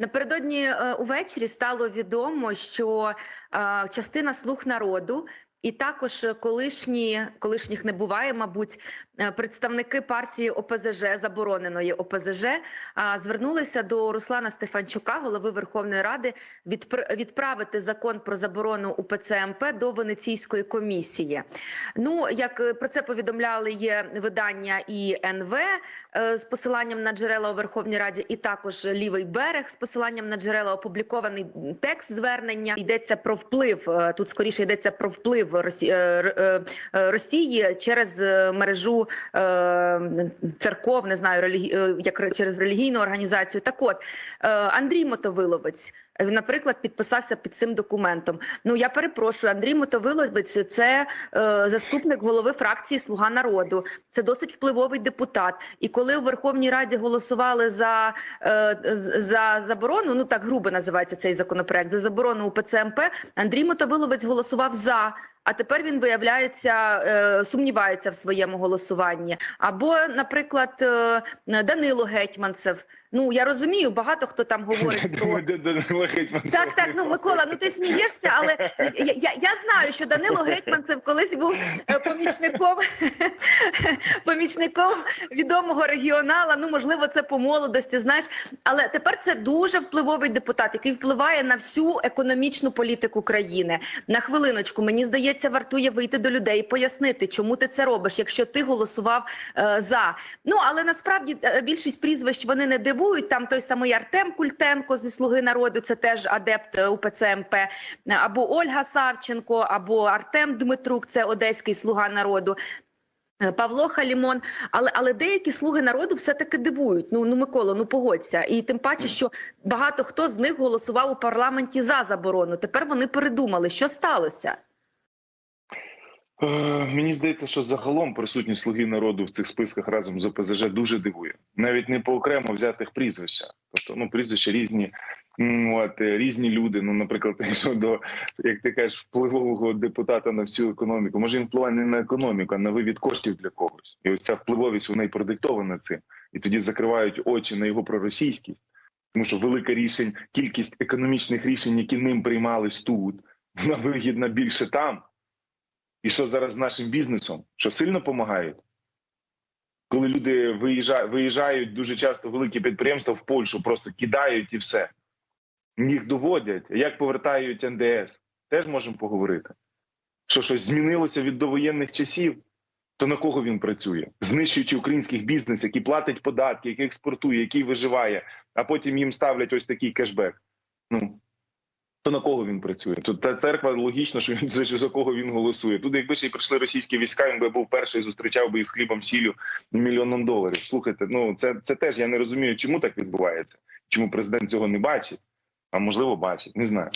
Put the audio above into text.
Напередодні е, увечері стало відомо, що е, частина слуг народу. І також колишні колишніх не буває, мабуть, е, представники партії ОПЗЖ забороненої ОПЗЖ звернулися до Руслана Стефанчука, голови Верховної Ради, відпр- відправити закон про заборону УПЦ МП до Венеційської комісії. Ну як е, про це повідомляли є видання і НВ е, з посиланням на джерела у Верховній Раді, і також лівий берег з посиланням на джерела опублікований текст звернення. Йдеться про вплив. е, Тут скоріше йдеться про вплив Росі... е, е, е, Росії через мережу церков, не знаю, релігі... е, як ре- через релігійну організацію. Так от Андрій Мотовиловець. Наприклад, підписався під цим документом. Ну я перепрошую, Андрій Мотовиловець це е, заступник голови фракції Слуга народу. Це досить впливовий депутат. І коли у Верховній Раді голосували за, е, за заборону, ну так грубо називається цей законопроект, за заборону УПЦ МП, Андрій Мотовиловець голосував за. А тепер він виявляється, е, сумнівається в своєму голосуванні. Або, наприклад, е, Данило Гетьманцев. Ну я розумію, багато хто там говорить про так, так, ну Микола, ну ти смієшся, але я, я, я знаю, що Данило Гетьманцев колись був помічником помічником відомого регіонала. Ну, можливо, це по молодості, знаєш. Але тепер це дуже впливовий депутат, який впливає на всю економічну політику країни. На хвилиночку, мені здається, вартує вийти до людей і пояснити, чому ти це робиш, якщо ти голосував е, за. Ну але насправді е, більшість прізвищ вони не дивують. Там той самий Артем Культенко зі Слуги народу, це теж адепт е, УПЦ МП, або Ольга Савченко, або Артем Дмитрук, це одеський слуга народу. Е, Павло Халімон, але але деякі слуги народу все таки дивують. Ну ну Микола, ну погодься. І тим паче, що багато хто з них голосував у парламенті за заборону. Тепер вони передумали, що сталося. Е, Мені здається, що загалом присутність слуги народу в цих списках разом з ОПЗЖ дуже дивує. Навіть не по окремо взятих прізвища. Тобто, ну прізвища різні, от е, різні люди. Ну, наприклад, щодо як ти кажеш, впливового депутата на всю економіку. Може він впливає не на економіку, а на вивід коштів для когось. І ось ця впливовість вона й продиктована цим. І тоді закривають очі на його проросійськість, тому що велика рішень, кількість економічних рішень, які ним приймались тут, вона вигідна більше там. І що зараз з нашим бізнесом? Що сильно допомагають? Коли люди виїжджають, виїжджають дуже часто великі підприємства в Польщу, просто кидають і все. Їх доводять. Як повертають НДС? Теж можемо поговорити. Що щось змінилося від довоєнних часів, то на кого він працює? Знищуючи українських бізнес, який платить податки, який експортує, який виживає, а потім їм ставлять ось такий кешбек. Ну, то на кого він працює? Тут та церква логічно, що він за, за кого він голосує. Тут, якби ще й прийшли російські війська, він би був перший, зустрічав би із хлібом сіллю мільйоном доларів. Слухайте, ну це, це теж я не розумію, чому так відбувається. Чому президент цього не бачить, а можливо бачить, не знаю.